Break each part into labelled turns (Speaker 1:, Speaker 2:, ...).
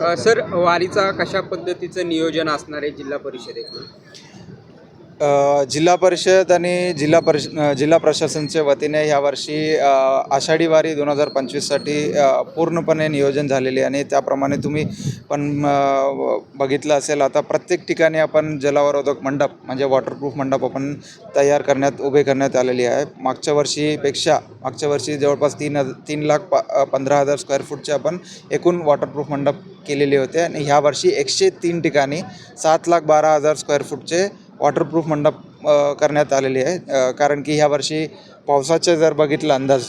Speaker 1: अ, sir वारीचा कशा पद्धतीचं नियोजन असणार आहे जिल्हा परिषदेकडून
Speaker 2: अ, जिल्हा परिषद आणि जिल्हा परिष अ, जिल्हा प्रशासनच्या वतीने यावर्षी अ, आषाढी वारी दोन हजार पंचवीससाठी अ, पूर्णपणे नियोजन झालेले आणि त्याप्रमाणे तुम्ही पण अ, बघितलं असेल आता प्रत्येक ठिकाणी आपण जलावरोधक मंडप म्हणजे वॉटरप्रूफ मंडप आपण तयार करण्यात उभे करण्यात आलेली आहे. मागच्या वर्षीपेक्षा मागच्या वर्षी जवळपास तीन हज तीन लाख प अ, पंधरा हजार स्क्वेअर फूटचे आपण एकूण वॉटरप्रूफ मंडप केलेले होते आणि ह्या वर्षी एकशे तीन ठिकाणी सात लाख बारा हजार स्क्वेअर फूटचे वॉटरप्रूफ मंडप करण्यात आलेले आहे. कारण की ह्या वर्षी पावसाचे जर बघितलं अंदाज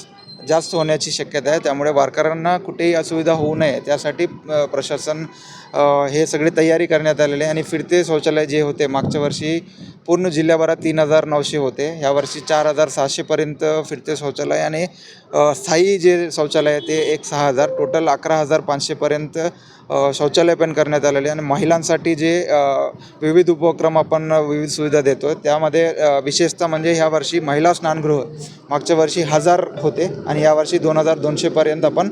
Speaker 2: जास्त होण्याची शक्यता आहे. त्यामुळे वारकऱ्यांना कुठेही असुविधा होऊ नये. त्यासाठी प्रशासन हे सगळी तयारी करण्यात आलेली आहे. आणि फिरते शौचालय जे होते मागच्या वर्षी पूर्ण जिल्ह्याभरात तीन हजार नऊशे होते. ह्यावर्षी चार हजार सहाशेपर्यंत फिरते शौचालय आणि स्थायी जे शौचालय आहे ते एक सहा हजार. टोटल अकरा हजार पाचशेपर्यंत शौचालय पण करण्यात आलेले आणि महिलांसाठी जे विविध उपक्रम आपण विविध सुविधा देतो त्यामध्ये विशेषतः म्हणजे ह्या वर्षी महिला स्नानगृह मागच्या वर्षी हजार होते आणि यावर्षी दोन हजार दोनशेपर्यंत आपण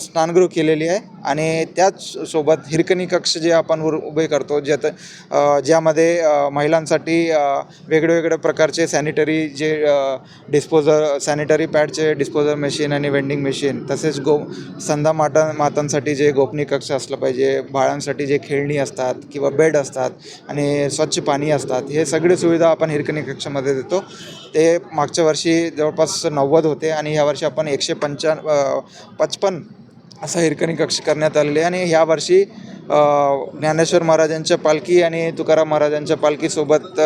Speaker 2: स्नानगृह केलेली आहे. आणि त्याच सोबत हिरकणी कक्ष जे आपण वर उभे करतो ज्यात ज्यामध्ये महिलांसाठी वेगळेवेगळ्या प्रकारचे सॅनिटरी जे डिस्पोजर सॅनिटरी पॅडचे डिस्पोजर मशीन आणि वेंडिंग मशीन तसेच गो संधा माता मातांसाठी जे गोपनीय कक्ष असलं पाहिजे बाळांसाठी जे खेळणी असतात किंवा बेड असतात आणि स्वच्छ पाणी असतात हे सगळे सुविधा आपण हिरकणी कक्षामध्ये देतो. ते मागच्या वर्षी जवळपास नव्वद होते आणि ह्या वर्षी आपण एकशे पंचा पचपन असं हिरकणी कक्ष करण्यात आलेले आणि ह्या वर्षी ज्ञानेश्वर महाराजांच्या पालखी आणि तुकाराम महाराजांच्या पालखीसोबत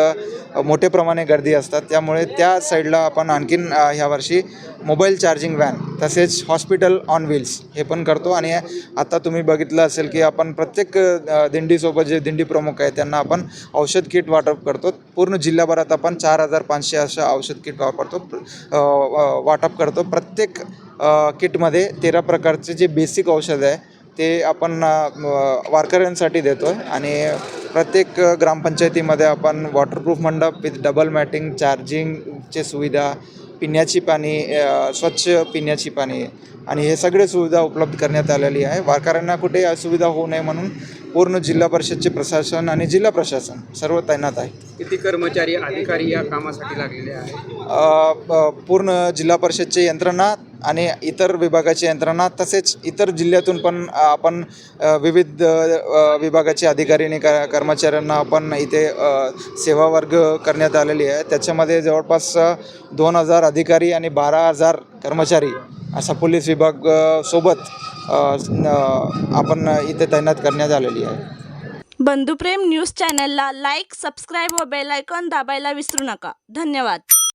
Speaker 2: मोठे मोठ्या प्रमाणे गर्दी असतात. त्यामुळे त्या साईडला आपण आणखीन ह्या वर्षी मोबाईल चार्जिंग व्हॅन तसेच हॉस्पिटल ऑन व्हील्स हे पण करतो. आणि आता तुम्ही बघितलं असेल की आपण प्रत्येक दिंडीसोबत जे दिंडी प्रमुख आहे त्यांना आपण औषध किट वाटप करतो. पूर्ण जिल्ह्याभरात आपण चार हजार पाचशे असं औषध किट वापरतो वाटप करतो. प्रत्येक किटमध्ये तेरा प्रकारचे जे बेसिक औषध आहे ते आपण वारकऱ्यांसाठी देतो आहे आणि प्रत्येक ग्रामपंचायतीमध्ये आपण वॉटरप्रूफ मंडप विथ डबल मॅटिंग चार्जिंगचे सुविधा पिण्याची पाणी स्वच्छ पिण्याची पाणी आणि हे सगळे सुविधा उपलब्ध करण्यात आलेली आहे. वारकऱ्यांना कुठे असुविधा होऊ नये म्हणून पूर्ण जिल्हा परिषदचे प्रशासन आणि जिल्हा प्रशासन सर्व तैनात आहे.
Speaker 1: किती कर्मचारी अधिकारी या कामासाठी लागलेले आहेत?
Speaker 2: अ, प- पूर्ण जिल्हा परिषदचे यंत्रणा आणि इतर विभागाची यंत्रणा तसेच इतर जिल्ह्यातून पण आपण अ, विविध अ, विभागाचे अधिकारी आणि क कर्मचाऱ्यांना आपण इथे अ, सेवा वर्ग करण्यात आलेली आहे. त्याच्यामध्ये जवळपास दोन हजार अधिकारी आणि बारा हजार कर्मचारी असा पोलीस विभाग अ, सोबत आपण इथे तैनात करण्यात आलेली आहे.
Speaker 3: बंधुप्रेम न्यूज चॅनलला लाईक सबस्क्राईब व बेल आयकॉन दाबायला विसरू नका. धन्यवाद.